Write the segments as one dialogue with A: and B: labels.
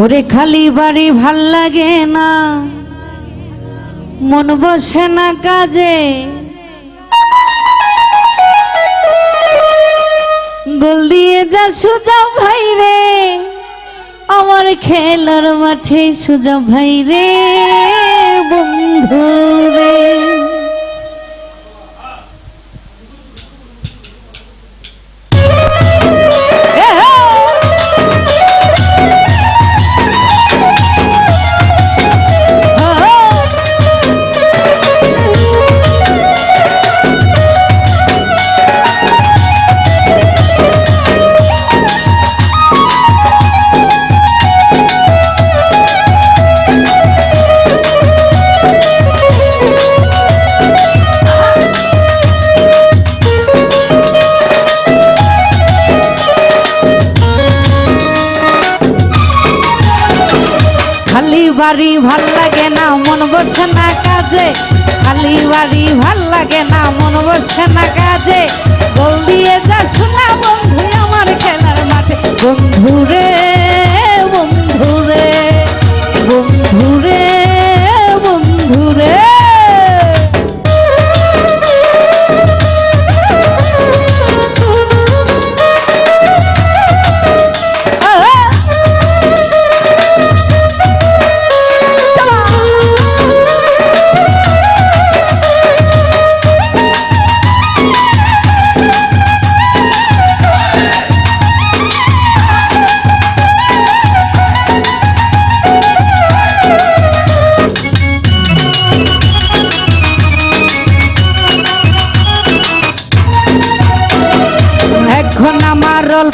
A: ওরে খালি বাড়ি ভালো লাগে না। মন বসে না কাজে। গোল দিয়ে যা সুজা ভাই রে। আমার খেলার মাঠে সুজা ভাই রে, বন্ধু রে। বাড়ি ভালো লাগে না, মন বসে না কাজে। খালি বাড়ি ভালো লাগে না, মন বসে না কাজে। গোল দিয়ে যা শোনা বন্ধু আমার খেলার মাঠে। বন্ধু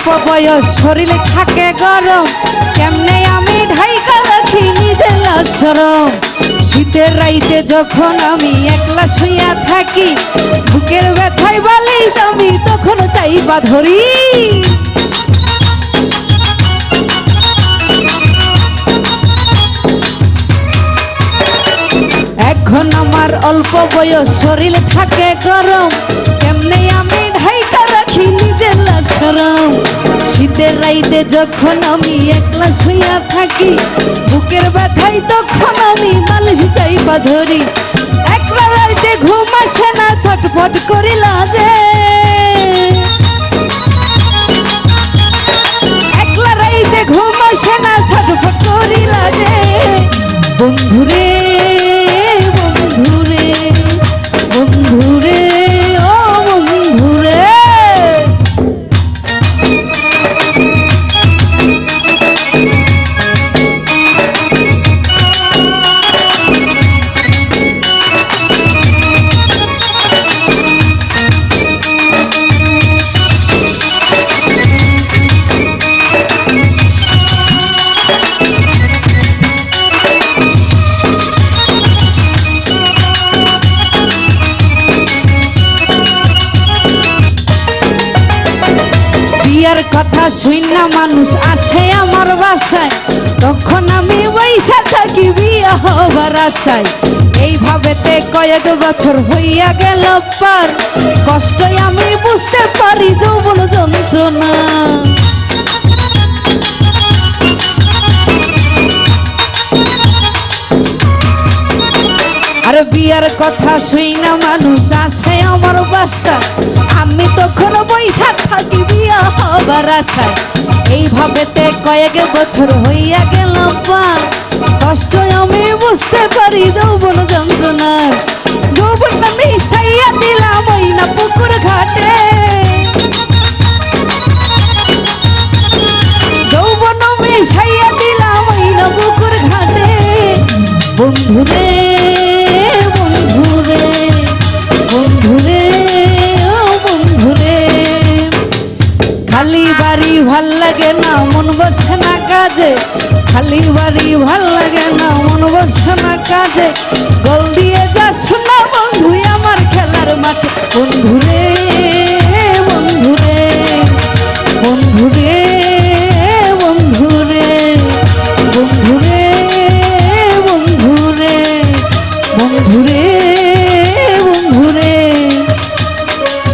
A: অল্প বয়স শরীরে থাকে গরম, কেমনে আমি ঢাইকা রাখি নিজের সরম শীতের রাইতে যখন আমি একলা শুইয়া থাকি, বুকের ব্যথায় বালিশ আমি তখন চাইবা ধরি। এখন আমার অল্প বয়স শরীর থাকে গরম, কেমনে আমি ঢাইকা রাখি সরম। শীতের রাইতে যখন আমি একলা শুইয়া থাকি, বুকের ব্যথায় তখন আমি মালিশ চাইবা ধরি। একলা রাইতে ঘুম আসে না, ছটফট করিলা যে। বিয়ার কথা শুই না মানুষ আসে আমার বাসায়। তখন আমি বৈশা থাকি বিয়া হবার আশায়। এইভাবেতে কয়েক বছর হইয়া গেল পার। কষ্টই আমি বুঝতে পারি যৌবন যন্ত্রণা। আরে বিয়ার কথা শুই না মানুষ আসে আমার বাসা আমি তখন বৈশা হবার আশায় এইভাবেতে কয়েক বছর হইয়া গেল কষ্ট আমি বুঝতে পারি যৌবন যন্ত্রণার বাজে খালি বাড়ি ভালো লাগে না, মন বসে না কাজে। গোল দিয়ে যা শোনা বন্ধু আমার খেলার মাঠে। বন্ধুরে বন্ধুরে বন্ধুরে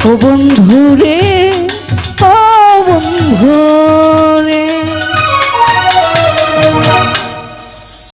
A: ও বন্ধুরে